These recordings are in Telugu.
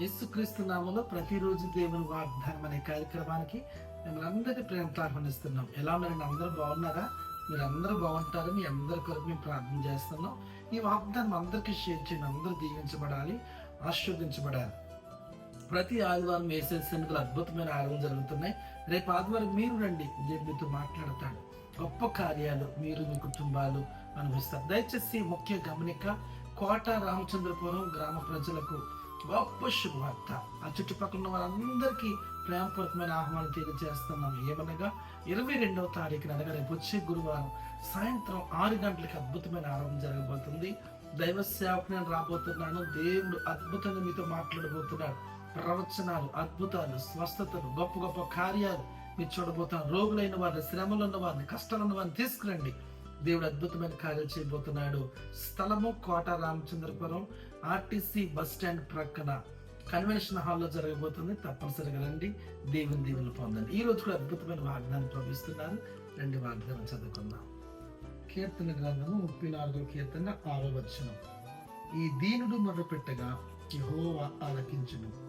యేసుక్రీస్తు నామంలో ప్రతిరోజు దేవుని వాగ్దానం అనే కార్యక్రమానికి మిమ్మల్ని అందరికీ ప్రేమతో ఆహ్వానిస్తున్నాం. ఎలా ఉన్నారండి అందరూ బాగున్నారా? మీరు అందరూ బాగుంటారు? మీ అందరి కొరకు మేము ప్రార్థన చేస్తున్నాం. ఈ వాగ్దానం అందరికీ షేర్ చేయండి. అందరూ దీవించబడాలి ఆశీర్వదించబడాలి. ప్రతి ఆదివారం వేసే సన్నిధులు అద్భుతమైన ఆరాధన జరుగుతున్నాయి. రేపు ఆదివారం మీరు రండి. దేవుడు మీతో మాట్లాడతాడు గొప్ప కార్యాలు మీరు మీ కుటుంబాలు అనుభవిస్తారు. దయచేసి ముఖ్య గమనిక కోట రామచంద్రపురం గ్రామ ప్రజలకు గొప్ప శుభవార్త. ఆ చుట్టుపక్కల ఉన్న వారందరికీ ప్రేమపూర్వకమైన ఆహ్వానం తెలియజేస్తున్నాం. ఏమనగా ఇరవై రెండవ తారీఖున అనగా రేపు వచ్చే గురువారం సాయంత్రం ఆరు గంటలకి అద్భుతమైన ఆరంభం జరగబోతుంది. దైవ సేవకు నేను రాబోతున్నాను. దేవుడు అద్భుతంగా మీతో మాట్లాడబోతున్నాడు. ప్రవచనాలు అద్భుతాలు స్వస్థతలు గొప్ప గొప్ప కార్యాలు మీరు చూడబోతున్నారు. రోగులైన వారిని శ్రమలు ఉన్న వారిని కష్టాలు ఉన్న వారిని తీసుకురండి. దేవుడు అద్భుతమైన కార్యాలు చేయబోతున్నాడు. స్థలము Kota Ramachandrapuram RTC bus stand ప్రక్కన కన్వెన్షన్ హాల్లో జరగబోతుంది. తప్పనిసరిగా రండి. దేవుని దేవుని పొందండి. ఈ రోజు కూడా అద్భుతమైన వాగ్దానం ప్రవహిస్తున్నారు. రెండు వాగ్దానం చదువుకుందాం. కీర్తన గ్రంథము ముప్పై నాలుగో కీర్తన ఆరో వచనం. ఈ దీనుడు మొదలుపెట్టగా యెహోవా ఆలకించును.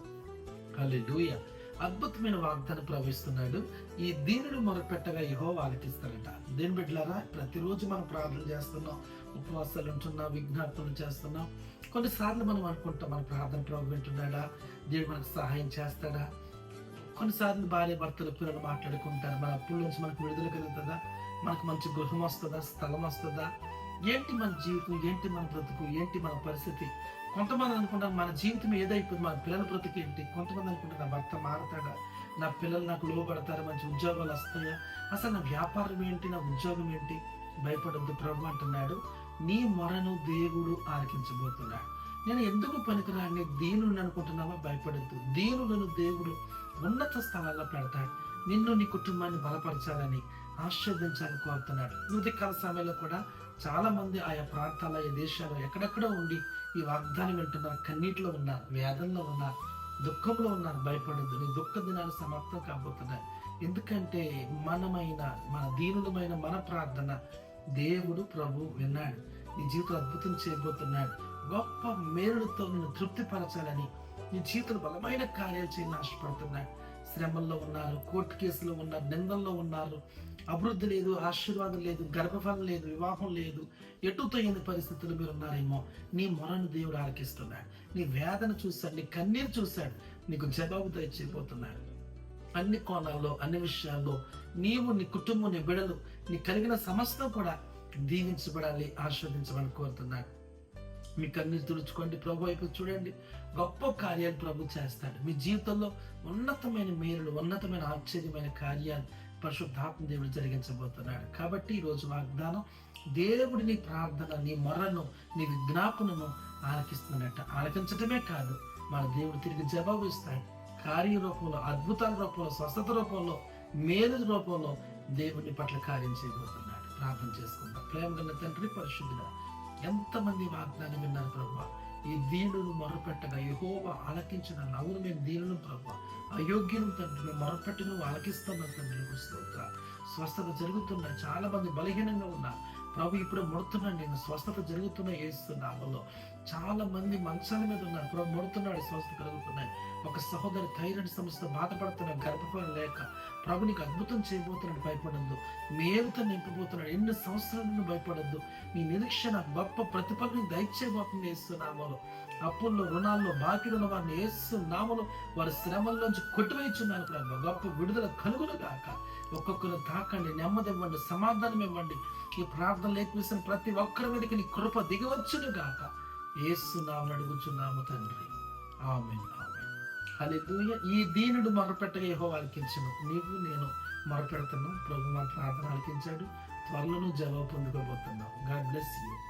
హల్లెలూయా. అద్భుతమైన వాగ్దానం ప్రవహిస్తున్నాడు. ఈ దీనుడు మొరపెట్టగా యహో ఆలకిస్తాడట. దీని బిడ్డలారా ప్రతిరోజు మనం ప్రార్థన చేస్తున్నాం ఉపవాసాలు ఉంటున్నాం విజ్ఞాపనలు చేస్తున్నాం. కొన్నిసార్లు మనం అనుకుంటాం మన ప్రార్థన ప్రభు వింటున్నాడా? దేవుడు మనకు సహాయం చేస్తాడా? కొన్నిసార్లు భార్య భర్తలు పిల్లలు మాట్లాడుకుంటారు. మన అప్పుల నుంచి మనకు విడుదల కలుగుతుందా? మనకు మంచి గృహం వస్తుందా? స్థలం వస్తుందా? ఏంటి మన జీవితం? ఏంటి మన బ్రతుకు? ఏంటి మన పరిస్థితి? కొంతమంది అనుకుంటారు మన జీవితం ఏదైపోయింది మన పిల్లల బ్రతుకు ఏంటి? కొంతమంది అనుకుంటారు నా భర్త మారతాడా? నా పిల్లలు నాకు లోపడతారు మంచి ఉద్యోగాలు వస్తాయా? అసలు నా వ్యాపారం ఏంటి? నా ఉద్యోగం ఏంటి? భయపడద్దు ప్రభు అంటున్నాడు. నీ మొరను దేవుడు ఆలకించబోతున్నాడు. నేను ఎందుకు పనికిరాని దీనుని అనుకుంటున్నావా? భయపడద్దు. దీనులను దేవుడు ఉన్నత స్థలాల్లో పెడతాడు. నిన్ను నీ కుటుంబాన్ని బలపరచాలని ఆశీర్వదించాలని కోరుతున్నాడు. ఉదయకాల సమయంలో కూడా చాలా మంది ఆయా ప్రాంతాల ఈ దేశాలు ఎక్కడెక్కడో ఉండి ఈ వాగ్దానం వింటున్నారు. కన్నీటిలో ఉన్నారు వేదనలో ఉన్నారు దుఃఖంలో ఉన్నారు భయపడద్దు. నీ దుఃఖ దినాలు సమాప్తం కాబోతున్నాయి. ఎందుకంటే మనమైన మన దీనులమైన మన ప్రార్థన దేవుడు ప్రభు విన్నాడు. నీ జీవితం అద్భుతం చేయబోతున్నాడు. గొప్ప మేలులతో నిన్ను తృప్తిపరచాలని నీ జీవితంలో బలమైన కార్యాలు చేయని ఆశపడుతున్నాడు. శ్రమల్లో ఉన్నారు కోర్టు కేసులో ఉన్నారు నిందల్లో ఉన్నారు. అభివృద్ధి లేదు ఆశీర్వాదం లేదు గర్భఫలం లేదు వివాహం లేదు. ఎటుతోయని పరిస్థితులు మీరు ఉన్నారేమో నీ మొరను దేవుడు ఆలకిస్తున్నాడు. నీ వేదన చూశాడు నీ కన్నీరు చూశాడు నీకు జవాబు దయచేయబోతున్నాడు. అన్ని కోణాల్లో అన్ని విషయాల్లో నీవు నీ కుటుంబం నీ బిడలు నీ కలిగిన సమస్తం కూడా దీవించబడాలి ఆస్వాదించబడాలని కోరుతున్నాడు. మీ కన్నీరు తుడుచుకోండి ప్రభు వైపు చూడండి. గొప్ప కార్యాలు ప్రభు చేస్తాడు. మీ జీవితంలో ఉన్నతమైన మేలులు ఉన్నతమైన ఆశ్చర్యమైన కార్యాలు పరిశుద్ధాత్మ దేవుడు జరిగించబోతున్నాడు. కాబట్టి ఈరోజు వాగ్దానం దేవుడి నీ ప్రార్థన నీ మొరను నీ విజ్ఞాపనను ఆలకిస్తున్నట్ట ఆలకించటమే కాదు మన దేవుడు తిరిగి జవాబు ఇస్తాడు. కార్య రూపంలో అద్భుతాల రూపంలో స్వస్థత రూపంలో మేలు రూపంలో దేవుని పట్ల కార్యం చేయబోతున్నాడు. ప్రార్థన చేసుకుందాం. ప్రేమ గల తండ్రి పరిశుద్ధుడా ఎంతమంది వాగ్దానం విన్నారు ప్రభా? ఈ దీనులు మొరపెట్టగా యహోవ ఆలకించిన నవ్వును మేము దీనులు ప్రభా. అయోగ్యులు తండ్రి మొరపెట్టి నువ్వు ఆలకిస్తున్నావు తండ్రి నీకు స్తోత్ర. స్వస్థత జరుగుతున్న చాలా మంది బలహీనంగా ఉన్నారు. ప్రభు ఇప్పుడు ముడుతున్నాను నేను. స్వస్థత జరుగుతున్న వేస్తున్నామలో చాలా మంది మంచాల మీద ఉన్నారు. ప్రభు ముడుతున్నాడు స్వస్థ కలుగుతున్నాయి. ఒక సహోదరి థైరాయిడ్ సమస్య బాధపడుతున్న గర్భఫలం లేక ప్రభు నీకు అద్భుతం చేయబోతున్నాడు భయపడద్దు. మేలుతో నింపబోతున్నాడు. ఎన్ని సంవత్సరాలను భయపడద్దు. నీ నిరీక్షణ గొప్ప ప్రతిఫలం దయచేయబోతుంది వేస్తున్నామలో అప్పుల్లో రుణాల్లో బాకీల వారిని వేస్తున్నామలో వారి శ్రమల్లోంచి కొట్టువేయించున్నాను ప్రభు. గొప్ప విడుదల కలుగులు కాక ఒక్కొక్కరు తాకండి నెమ్మది ఇవ్వండి సమాధానం ఇవ్వండి. ఈ ప్రార్థన లేకపోసిన ప్రతి ఒక్కరి మీదకి నీ కృప దిగవచ్చును గాక. ఏస్తున్నామని అడుగుచున్నాము తండ్రి. ఆమె ఆమె హల్లెలూయా. ఈ దీనుడు మొరపెట్టగా ఏహో ఆలకించను నీవు నేను మొరపెడుతున్నాం. ప్రభు మన ప్రార్థన ఆలకించాడు త్వరలో జవాబు పొందుకోబోతున్నావు గాడ్ బ్లెస్ యూ.